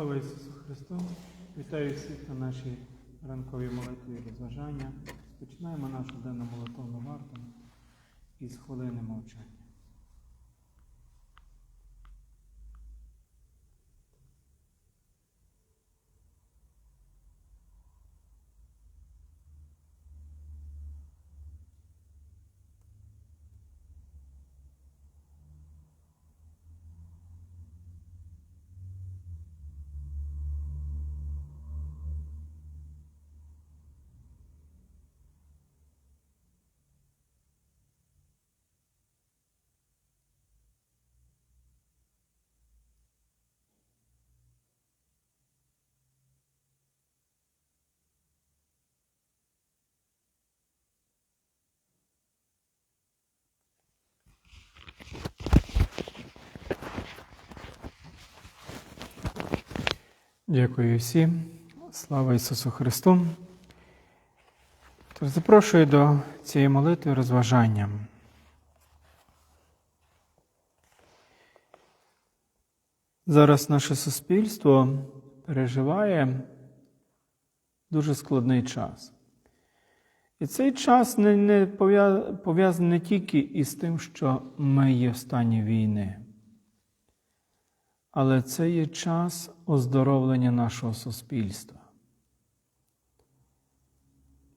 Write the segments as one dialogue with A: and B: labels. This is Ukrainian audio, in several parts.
A: Слава Ісусу Христу! Вітаю всіх на нашій ранковій молитві розважання. Починаємо нашу денну молитовну варту із хвилини мовчання. Дякую всім. Слава Ісусу Христу. Тож запрошую до цієї молитви розважання. Зараз наше суспільство переживає дуже складний час. І цей час не, не пов'язаний не тільки із тим, що ми є в стані війни. Але це є час оздоровлення нашого суспільства.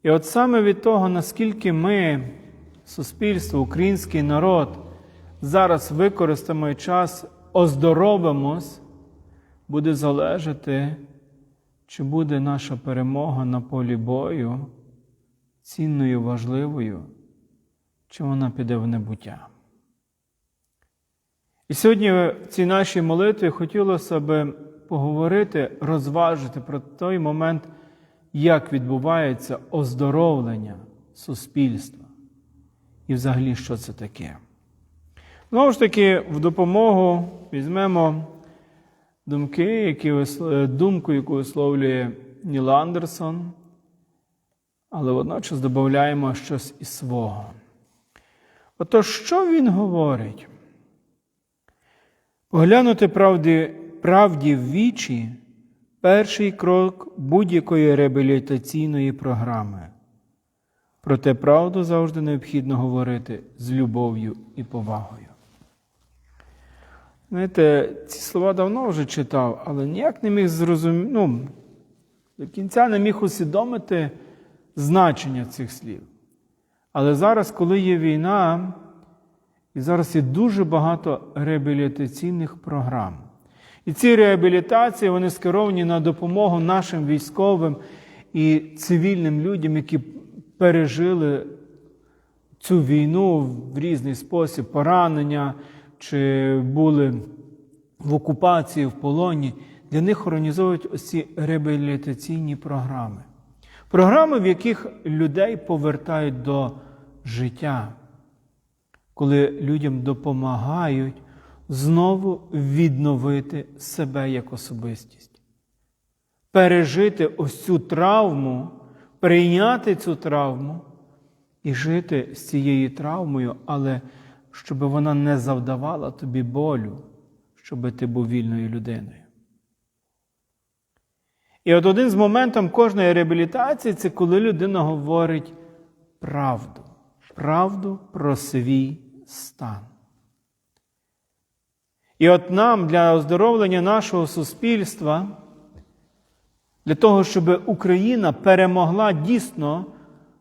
A: І от саме від того, наскільки ми, суспільство, український народ, зараз використаємо час, оздоровимось, буде залежати, чи буде наша перемога на полі бою цінною, важливою, чи вона піде в небуття. І сьогодні в цій нашій молитві хотілося б поговорити, розважити про той момент, як відбувається оздоровлення суспільства і взагалі, що це таке. Знову ж таки, в допомогу візьмемо думки, які думку, яку висловлює Ніл Андерсон, але водночас додаємо щось із свого. Отож, що він говорить? Поглянути правді, правді в вічі перший крок будь-якої реабілітаційної програми. Проте правду завжди необхідно говорити з любов'ю і повагою. Знаєте, ці слова давно вже читав, але ніяк не міг зрозуміти, ну, до кінця не міг усвідомити значення цих слів. Але зараз, коли є війна, і зараз є дуже багато реабілітаційних програм. І ці реабілітації вони скеровані на допомогу нашим військовим і цивільним людям, які пережили цю війну в різний спосіб, поранення чи були в окупації, в полоні. Для них організовують ось ці реабілітаційні програми. Програми, в яких людей повертають до життя коли людям допомагають знову відновити себе як особистість, пережити ось цю травму, прийняти цю травму і жити з цією травмою, але щоб вона не завдавала тобі болю, щоб ти був вільною людиною. І от один з моментів кожної реабілітації це коли людина говорить правду правду про свій стан. І от нам для оздоровлення нашого суспільства, для того, щоб Україна перемогла дійсно,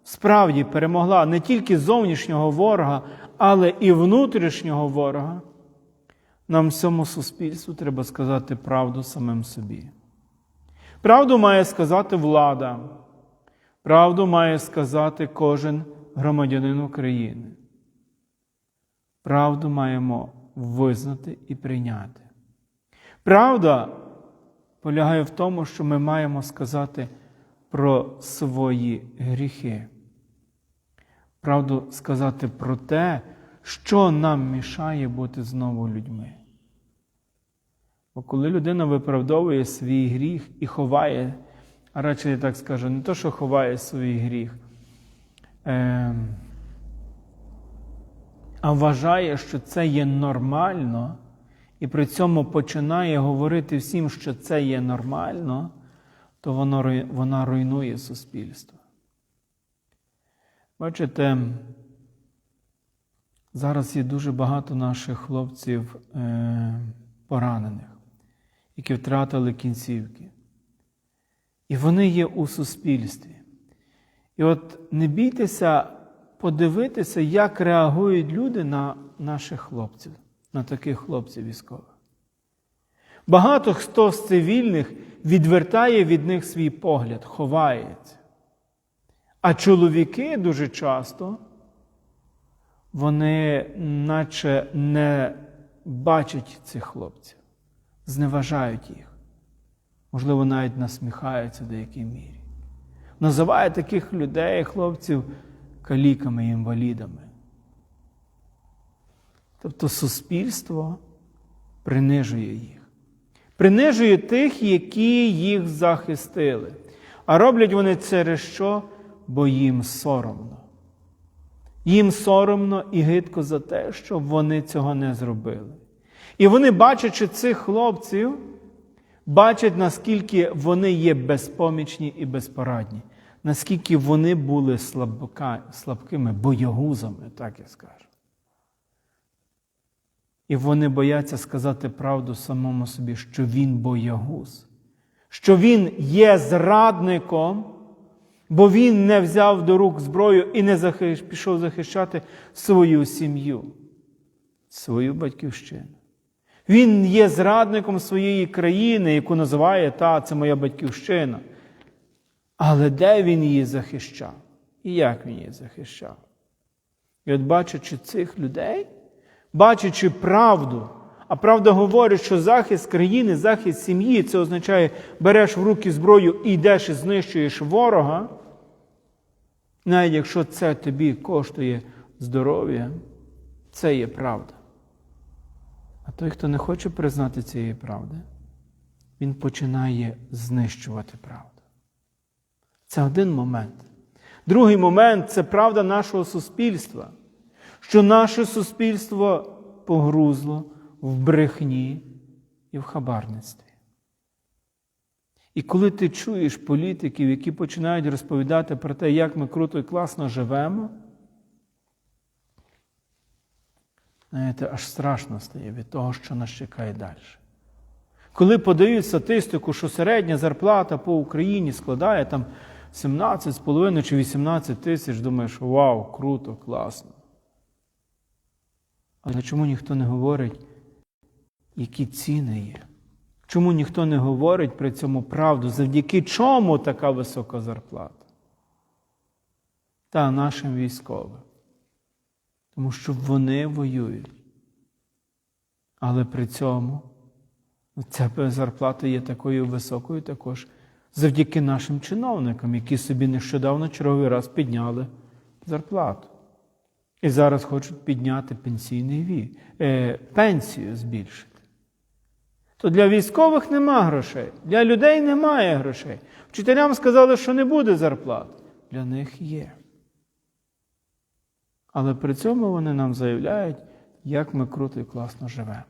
A: справді перемогла не тільки зовнішнього ворога, але і внутрішнього ворога, нам всьому суспільству треба сказати правду самим собі. Правду має сказати влада, правду має сказати кожен громадянин України. Правду маємо визнати і прийняти. Правда полягає в тому, що ми маємо сказати про свої гріхи. Правду сказати про те, що нам мішає бути знову людьми. Бо коли людина виправдовує свій гріх і ховає, а радше я так скажу, не то, що ховає свій гріх, Ем, а вважає, що це є нормально, і при цьому починає говорити всім, що це є нормально, то воно, вона руйнує суспільство. Бачите, зараз є дуже багато наших хлопців е, поранених, які втратили кінцівки. І вони є у суспільстві. І от не бійтеся подивитися, як реагують люди на наших хлопців, на таких хлопців військових. Багато хто з цивільних відвертає від них свій погляд, ховається. А чоловіки дуже часто вони наче не бачать цих хлопців, зневажають їх. Можливо, навіть насміхаються в деякій мірі. Називає таких людей, хлопців, каліками, і інвалідами. Тобто суспільство принижує їх. Принижує тих, які їх захистили. А роблять вони через що? Бо їм соромно. Їм соромно і гидко за те, що вони цього не зробили. І вони, бачачи цих хлопців, бачать, наскільки вони є безпомічні і безпорадні, наскільки вони були слабка, слабкими боягузами, так я скажу. І вони бояться сказати правду самому собі, що він боягуз, що він є зрадником, бо він не взяв до рук зброю і не захищ... пішов захищати свою сім'ю, свою батьківщину. Він є зрадником своєї країни, яку називає та, це моя батьківщина. Але де він її захищав? І як він її захищав? І от бачачи цих людей, бачачи правду, а правда говорить, що захист країни, захист сім'ї це означає, береш в руки зброю і йдеш і знищуєш ворога, навіть якщо це тобі коштує здоров'я, це є правда. А той, хто не хоче признати цієї правди, він починає знищувати правду. Це один момент. Другий момент це правда нашого суспільства, що наше суспільство погрузло в брехні і в хабарництві. І коли ти чуєш політиків, які починають розповідати про те, як ми круто і класно живемо, знаєте, аж страшно стає від того, що нас чекає далі. Коли подають статистику, що середня зарплата по Україні складає там 17,5 чи 18 тисяч, думаєш, вау, круто, класно. Але чому ніхто не говорить, які ціни є? Чому ніхто не говорить при цьому правду, завдяки чому така висока зарплата? Та нашим військовим. Тому що вони воюють. Але при цьому ця зарплата є такою високою також завдяки нашим чиновникам, які собі нещодавно черговий раз підняли зарплату. І зараз хочуть підняти пенсійний вік, е, пенсію збільшити. То для військових нема грошей, для людей немає грошей. Вчителям сказали, що не буде зарплат. Для них є. Але при цьому вони нам заявляють, як ми круто і класно живемо.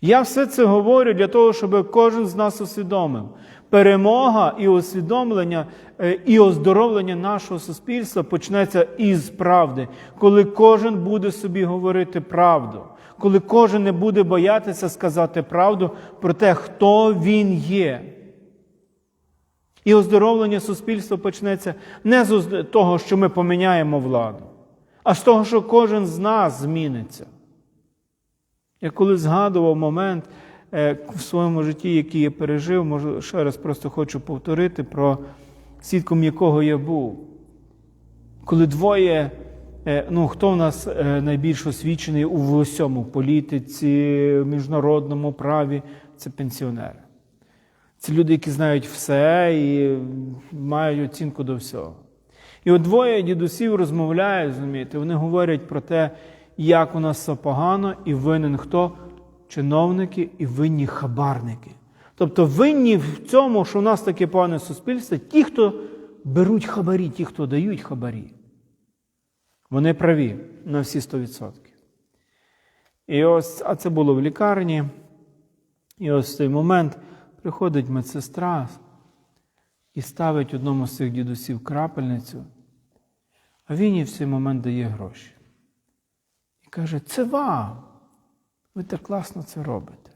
A: Я все це говорю для того, щоб кожен з нас усвідомив. Перемога і усвідомлення, е, і оздоровлення нашого суспільства почнеться із правди, коли кожен буде собі говорити правду, коли кожен не буде боятися сказати правду про те, хто він є. І оздоровлення суспільства почнеться не з того, що ми поміняємо владу, а з того, що кожен з нас зміниться. Я коли згадував момент в своєму житті, який я пережив, можу ще раз просто хочу повторити про свідком якого я був. Коли двоє, е, ну хто в нас е, найбільш освічений у всьому політиці, міжнародному праві, це пенсіонери. Це люди, які знають все і мають оцінку до всього. І от двоє дідусів розмовляють, розумієте, вони говорять про те, як у нас все погано, і винен хто? Чиновники і винні хабарники. Тобто винні в цьому, що у нас таке погане суспільство, ті, хто беруть хабарі, ті, хто дають хабарі. Вони праві на всі 100%. І ось, а це було в лікарні. І ось в цей момент приходить медсестра і ставить одному з цих дідусів крапельницю, а він їй в цей момент дає гроші. І каже: це вам. Ви так класно це робите.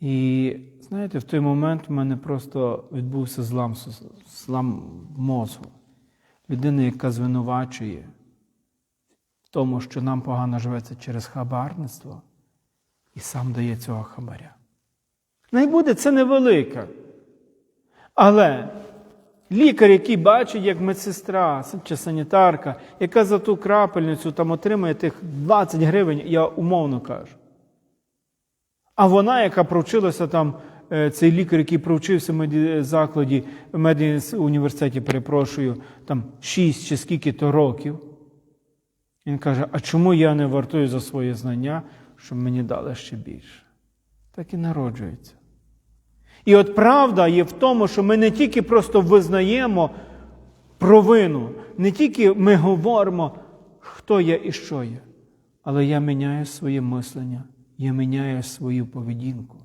A: І знаєте, в той момент в мене просто відбувся злам, злам мозку. Людина, яка звинувачує в тому, що нам погано живеться через хабарництво, і сам дає цього хабаря. Найбуде це невелика. Але лікар, який бачить, як медсестра чи санітарка, яка за ту крапельницю там отримує тих 20 гривень, я умовно кажу. А вона, яка провчилася там, е, цей лікар, який провчився в медзакладі, в медуніверситеті, перепрошую, там 6 чи скільки то років, він каже: а чому я не вартую за свої знання, щоб мені дали ще більше? Так і народжується. І от правда є в тому, що ми не тільки просто визнаємо провину, не тільки ми говоримо, хто я і що я, але я міняю своє мислення, я міняю свою поведінку.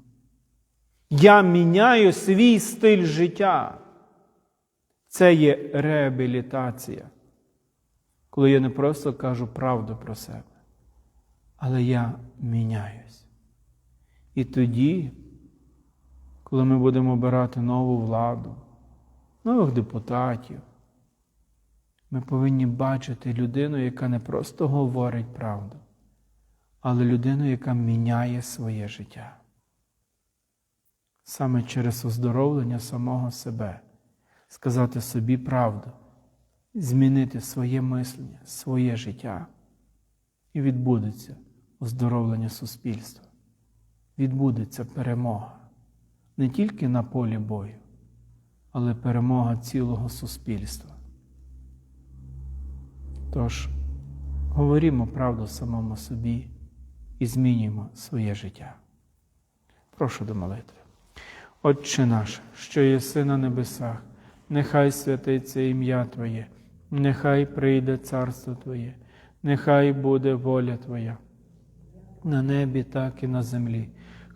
A: Я міняю свій стиль життя. Це є реабілітація. Коли я не просто кажу правду про себе, але я міняюсь. І тоді, коли ми будемо обирати нову владу, нових депутатів, ми повинні бачити людину, яка не просто говорить правду, але людину, яка міняє своє життя. Саме через оздоровлення самого себе, сказати собі правду, змінити своє мислення, своє життя, і відбудеться оздоровлення суспільства, відбудеться перемога не тільки на полі бою, але перемога цілого суспільства. Тож, говоримо правду самому собі і змінюємо своє життя. Прошу до молитви. Отче наш, що єси на небесах, нехай святиться ім'я Твоє, нехай прийде царство Твоє, нехай буде воля Твоя, на небі, так і на землі.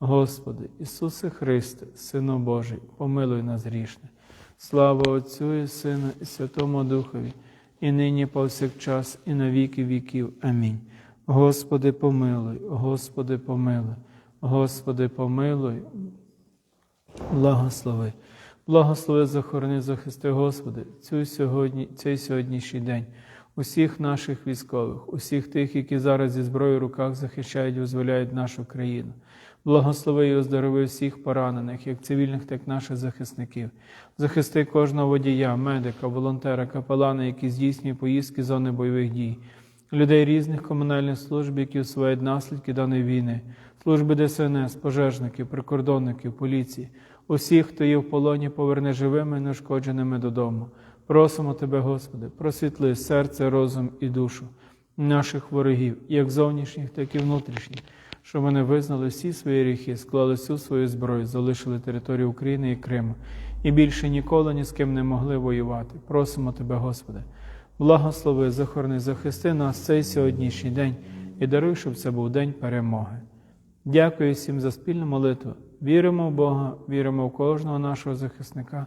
A: Господи, Ісусе Христе, Сину Божий, помилуй нас грішних. Слава Отцю і Сину, і Святому Духові, і нині повсякчас, і на віки віків. Амінь. Господи, помилуй, Господи, помилуй, Господи, помилуй, благослови. Благослови, захорони, захисти, Господи, цю сьогодні, цей сьогоднішній день, усіх наших військових, усіх тих, які зараз зі зброєю в руках захищають і визволяють нашу країну. Благослови і оздорови всіх поранених, як цивільних, так і наших захисників. Захисти кожного водія, медика, волонтера, капелана, які здійснює поїздки зони бойових дій, людей різних комунальних служб, які усувають наслідки даної війни, служби ДСНС, пожежників, прикордонників, поліції, усіх, хто є в полоні, поверне живими і неушкодженими додому. Просимо Тебе, Господи, просвітли серце, розум і душу наших ворогів, як зовнішніх, так і внутрішніх, щоб вони визнали всі свої гріхи, склали всю свою зброю, залишили територію України і Криму і більше ніколи ні з ким не могли воювати. Просимо Тебе, Господи, благослови, захорони, захисти нас цей сьогоднішній день і даруй, щоб це був день перемоги. Дякую всім за спільну молитву. Віримо в Бога, віримо в кожного нашого захисника